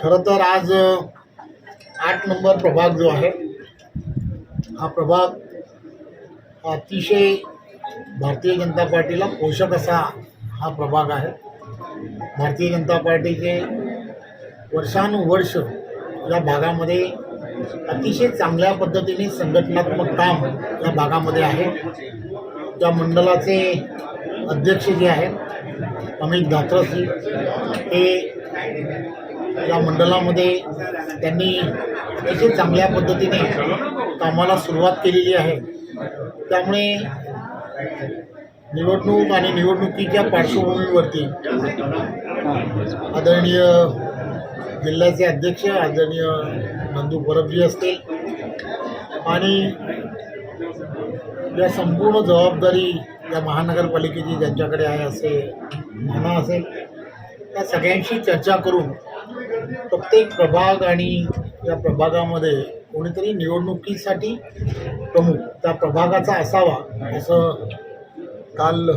खरं तर आज आठ नंबर प्रभाग जो आहे हा प्रभाग अतिशय भारतीय जनता पार्टीला पोषक असा हा प्रभाग आहे. भारतीय जनता पार्टीचे वर्षानुवर्ष या भागामध्ये अतिशय चांगल्या पद्धतीने संघटनात्मक काम या भागामध्ये आहे. त्या मंडळाचे अध्यक्ष जे आहेत अमित धात्रसी हे या मंडळामध्ये त्यांनी अतिशय चांगल्या पद्धतीने कामाला सुरुवात केलेली आहे. त्यामुळे निवडणूक आणि निवडणुकीच्या पार्श्वभूमीवरती आदरणीय जिल्ह्याचे अध्यक्ष आदरणीय नंदू परबजी असतील आणि या संपूर्ण जबाबदारी या महानगरपालिकेची ज्यांच्याकडे आहे असे म्हणा असेल. या सगळ्यांशी चर्चा करून प्रत्येक प्रभाग आणि या प्रभागामध्ये कोणीतरी निवडणुकीसाठी प्रमुख त्या प्रभागाचा असावा असं काल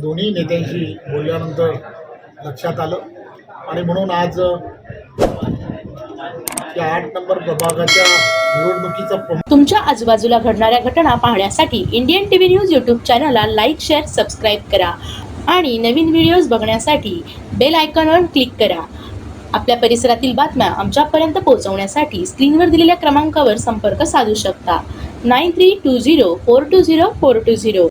दोन्ही नेत्यांशी बोलल्यानंतर लक्षात आलं. आणि म्हणून आज या आठ नंबर प्रभागाच्या निवडणुकीचा प्रमुख तुमच्या आजूबाजूला घडणाऱ्या घटना पाहण्यासाठी इंडियन टीव्ही न्यूज यूट्यूब चॅनलला लाईक शेअर सबस्क्राईब करा. आणि नवीन व्हिडिओज बघण्यासाठी बेल आयकॉनवर क्लिक करा. आपल्या परिसरातील बातम्या आमच्यापर्यंत पोहोचवण्यासाठी स्क्रीनवर दिलेल्या क्रमांकावर संपर्क साधू शकता. Nine three two zero four two zero four two zero